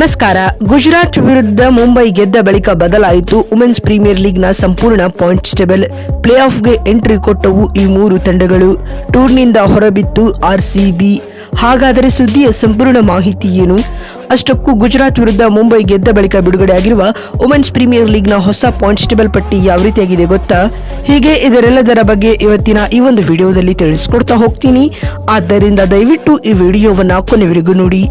ನಮಸ್ಕಾರ. ಗುಜರಾತ್ ವಿರುದ್ಧ ಮುಂಬೈ ಗೆದ್ದ ಬಳಿಕ ಬದಲಾಯಿತು. ವುಮೆನ್ಸ್ ಪ್ರೀಮಿಯರ್ ಲೀಗ್ನ ಸಂಪೂರ್ಣ ಪಾಯಿಂಟ್ಸ್ ಟೇಬಲ್. ಪ್ಲೇ ಆಫ್ಗೆ ಎಂಟ್ರಿ ಕೊಟ್ಟವು ಈ ಮೂರು ತಂಡಗಳು. ಟೂರ್ನಿಂದ ಹೊರಬಿತ್ತು ಆರ್ಸಿಬಿ ಹಾಗಾದರೆ ಸುದ್ದಿಯ ಸಂಪೂರ್ಣ ಮಾಹಿತಿ ಏನು? ಅಷ್ಟಕ್ಕೂ ಗುಜರಾತ್ ವಿರುದ್ಧ ಮುಂಬೈ ಗೆದ್ದ ಬಳಿಕ ಬಿಡುಗಡೆಯಾಗಿರುವ ವುಮೆನ್ಸ್ ಪ್ರೀಮಿಯರ್ ಲೀಗ್ನ ಹೊಸ ಪಾಯಿಂಟ್ಸ್ ಟೇಬಲ್ ಪಟ್ಟಿ ಯಾವ ರೀತಿಯಾಗಿದೆ ಗೊತ್ತಾ? ಹೀಗೆ ಇದರೆಲ್ಲದರ ಬಗ್ಗೆ ಇವತ್ತಿನ ಈ ಒಂದು ವಿಡಿಯೋದಲ್ಲಿ ತಿಳಿಸ್ಕೊಡ್ತಾ ಹೋಗ್ತೀನಿ. ಆದ್ದರಿಂದ ದಯವಿಟ್ಟು ಈ ವಿಡಿಯೋವನ್ನ ಕೊನೆವರೆಗೂ ನೋಡಿ.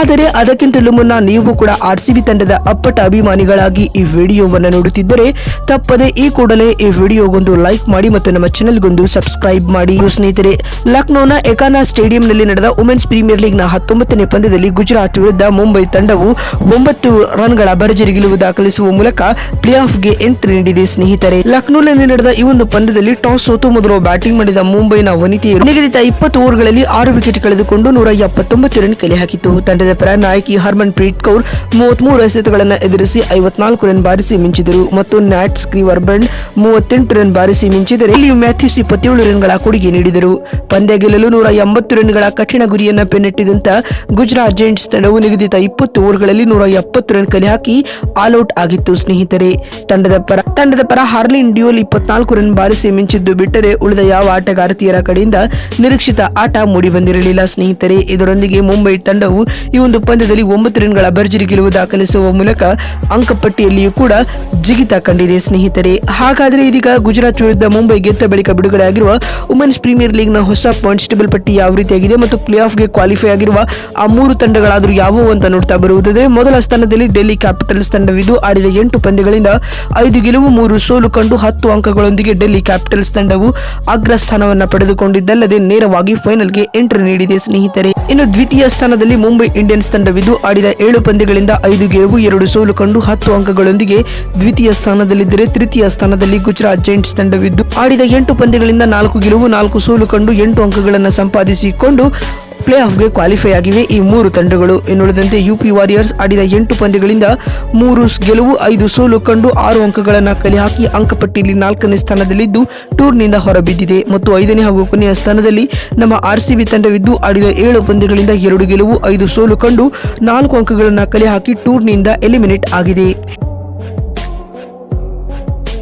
ಆದರೆ ಅದಕ್ಕಿಂತಲೂ ಮುನ್ನ ನೀವು ಕೂಡ ಆರ್ ಸಿ ತಂಡದ ಅಪ್ಪಟ ಅಭಿಮಾನಿಗಳಾಗಿ ಈ ವಿಡಿಯೋವನ್ನು ನೋಡುತ್ತಿದ್ದರೆ ತಪ್ಪದೆ ಈ ಕೂಡಲೇ ಈ ವಿಡಿಯೋಗೊಂದು ಲೈಕ್ ಮಾಡಿ ಮತ್ತು ನಮ್ಮ ಚಾನೆಲ್ಗೊಂದು ಸಬ್ಸ್ಕ್ರೈಬ್ ಮಾಡಿ. ಸ್ನೇಹಿತರೆ, ಲಕ್ನೋನ ಎಕಾನಾ ಸ್ಟೇಡಿಯಂನಲ್ಲಿ ನಡೆದ ವುಮೆನ್ಸ್ ಪ್ರೀಮಿಯರ್ ಲೀಗ್ನ ಹತ್ತೊಂಬತ್ತನೇ ಪಂದ್ಯದಲ್ಲಿ ಗುಜರಾತ್ ವಿರುದ್ಧ ಮುಂಬೈ ತಂಡವು ಒಂಬತ್ತು ರನ್ಗಳ ಭರ್ಜರಿ ಗೆಲುವು ದಾಖಲಿಸುವ ಮೂಲಕ ಪ್ಲೇ ಆಫ್ಗೆ ಎಂಟ್ರಿ ನೀಡಿದೆ ಸ್ನೇಹಿತರೆ. ಲಕ್ನೋನಲ್ಲಿ ನಡೆದ ಈ ಒಂದು ಪಂದ್ಯದಲ್ಲಿ ಟಾಸ್ ಸೋತು ಮೊದಲು ಬ್ಯಾಟಿಂಗ್ ಮಾಡಿದ ಮುಂಬೈನ ವನಿತೆಯರು ನಿಗದಿತ ಇಪ್ಪತ್ತು ಓವರ್ಗಳಲ್ಲಿ ಆರು ವಿಕೆಟ್ ಕಳೆದುಕೊಂಡು ನೂರ ಎಪ್ಪತ್ತೊಂಬತ್ತು ರನ್ ಕಲೆ ಹಾಕಿತು ತಂಡದ ಪರ ನಾಯಕಿ ಹರ್ಮನ್ ಪ್ರೀತ್ ಕೌರ್ ಮೂವತ್ಮೂರು ಎಸೆತಗಳನ್ನು ಎದುರಿಸಿ ಐವತ್ನಾಲ್ಕು ರನ್ ಬಾರಿಸಿ ಮಿಂಚಿದರು ಮತ್ತು ನ್ಯಾಟ್ ಸ್ಕ್ರೀವರ್ ಬಂಡ್ ಮೂವತ್ತೆಂಟು ರನ್ ಬಾರಿಸಿ ಮಿಂಚಿದರೆ ಇಲ್ಲಿ ಮ್ಯಾಥ್ಯೂಸ್ ಇಪ್ಪತ್ತೇಳು ರನ್ಗಳ ಕೊಡುಗೆ ನೀಡಿದರು. ಪಂದ್ಯ ಗೆಲ್ಲಲು ನೂರ ಎಂಬತ್ತು ರನ್ಗಳ ಕಠಿಣ ಗುರಿಯನ್ನು ಬೆನ್ನಟ್ಟಿದಂತ ಗುಜರಾತ್ ಜೈಂಟ್ಸ್ ತಂಡವು ನಿಗದಿತ ಇಪ್ಪತ್ತು ಓವರ್ಗಳಲ್ಲಿ ನೂರ ಎಪ್ಪತ್ತು ರನ್ ಕಲೆ ಹಾಕಿ ಆಲ್ಔಟ್ ಆಗಿತ್ತು ಸ್ನೇಹಿತರೆ. ತಂಡದ ಪರ ತಂಡದ ಪರ ಹಾರ್ಲಿನ್ ಡ್ಯೂಲ್ ಇಪ್ಪತ್ನಾಲ್ಕು ರನ್ ಬಾರಿಸಿ ಮಿಂಚಿದ್ದು ಬಿಟ್ಟರೆ ಉಳಿದ ಯಾವ ಆಟಗಾರತಿಯರ ಕಡೆಯಿಂದ ನಿರೀಕ್ಷಿತ ಆಟ ಮೂಡಿ ಬಂದಿರಲಿಲ್ಲ ಸ್ನೇಹಿತರೆ. ಇದರೊಂದಿಗೆ ಮುಂಬೈ ತಂಡವು ಈ ಒಂದು ಪಂದ್ಯದಲ್ಲಿ ಒಂಬತ್ತು ರನ್ಗಳ ಭರ್ಜರಿ ಗೆಲುವು ದಾಖಲಿಸುವ ಮೂಲಕ ಅಂಕಪಟ್ಟಿಯಲ್ಲಿಯೂ ಕೂಡ ಜಿಗಿತ ಕಂಡಿದೆ ಸ್ನೇಹಿತರೆ. ಹಾಗಾದರೆ ಇದೀಗ ಗುಜರಾತ್ ವಿರುದ್ಧ ಮುಂಬೈ ಗೆದ್ದ ಬಳಿಕ ಬಿಡುಗಡೆಯಾಗಿರುವ ವುಮೆನ್ಸ್ ಪ್ರೀಮಿಯರ್ ಲೀಗ್ನ ಹೊಸ ಪಾಯಿಂಟ್ಸ್ ಟೇಬಲ್ ಪಟ್ಟಿ ಯಾವ ರೀತಿಯಾಗಿದೆ ಮತ್ತು ಪ್ಲೇ ಆಫ್ಗೆ ಕ್ವಾಲಿಫೈ ಆಗಿರುವ ಆ ಮೂರು ತಂಡಗಳಾದರೂ ಯಾವುವು ಅಂತ ನೋಡ್ತಾ ಬರುವುದಾದರೆ ಮೊದಲ ಸ್ಥಾನದಲ್ಲಿ ಡೆಲ್ಲಿ ಕ್ಯಾಪಿಟಲ್ಸ್ ತಂಡವಿದ್ದು ಆಡಿದ ಎಂಟು ಪಂದ್ಯಗಳಿಂದ ಐದು ಗೆಲುವು, ಮೂರು ಸೋಲು ಕಂಡು ಹತ್ತು ಅಂಕಗಳೊಂದಿಗೆ ಡೆಲ್ಲಿ ಕ್ಯಾಪಿಟಲ್ಸ್ ತಂಡವು ಅಗ್ರ ಸ್ಥಾನವನ್ನು ಪಡೆದುಕೊಂಡಿದ್ದಲ್ಲದೆ ನೇರವಾಗಿ ಫೈನಲ್ಗೆ ಎಂಟ್ರಿ ನೀಡಿದೆ ಸ್ನೇಹಿತರೆ. ಇನ್ನು ದ್ವಿತೀಯ ಸ್ಥಾನದಲ್ಲಿ ಮುಂಬೈ ಇಂಡಿಯನ್ಸ್ ತಂಡವಿದ್ದು ಆಡಿದ ಏಳು ಪಂದ್ಯಗಳಿಂದ ಐದು ಗೆಲುವು, ಎರಡು ಸೋಲು ಕಂಡು ಹತ್ತು ಅಂಕಗಳೊಂದಿಗೆ ದ್ವಿತೀಯ ಸ್ಥಾನದಲ್ಲಿದ್ದರೆ ತೃತೀಯ ಸ್ಥಾನದಲ್ಲಿ ಗುಜರಾತ್ ಜೈಂಟ್ಸ್ ತಂಡವಿದ್ದು ಆಡಿದ ಎಂಟು ಪಂದ್ಯಗಳಿಂದ ನಾಲ್ಕು ಗೆಲುವು, ನಾಲ್ಕು ಸೋಲು ಕಂಡು ಎಂಟು ಅಂಕಗಳನ್ನು ಸಂಪಾದಿಸಿಕೊಂಡು ಪ್ಲೇ ಆಫ್ಗೆ ಕ್ವಾಲಿಫೈ ಆಗಿವೆ ಈ ಮೂರು ತಂಡಗಳು. ಇನ್ನುಳಿದಂತೆ ಯುಪಿ ವಾರಿಯರ್ಸ್ ಆಡಿದ ಎಂಟು ಪಂದ್ಯಗಳಿಂದ ಮೂರು ಗೆಲುವು ಐದು ಸೋಲು ಕಂಡು ಆರು ಅಂಕಗಳನ್ನು ಕಲೆ ಹಾಕಿ ಅಂಕಪಟ್ಟಿಯಲ್ಲಿ ನಾಲ್ಕನೇ ಸ್ಥಾನದಲ್ಲಿದ್ದು ಟೂರ್ನಿಂದ ಹೊರಬಿದ್ದಿದೆ. ಮತ್ತು ಐದನೇ ಹಾಗೂ ಕೊನೆಯ ಸ್ಥಾನದಲ್ಲಿ ನಮ್ಮ ಆರ್ಸಿಬಿ ತಂಡವಿದ್ದು ಆಡಿದ ಏಳು ಪಂದ್ಯಗಳಿಂದ ಎರಡು ಗೆಲುವು, ಐದು ಸೋಲು ಕಂಡು ನಾಲ್ಕು ಅಂಕಗಳನ್ನು ಕಲೆ ಹಾಕಿ ಟೂರ್ನಿಂದ ಎಲಿಮಿನೇಟ್ ಆಗಿದೆ.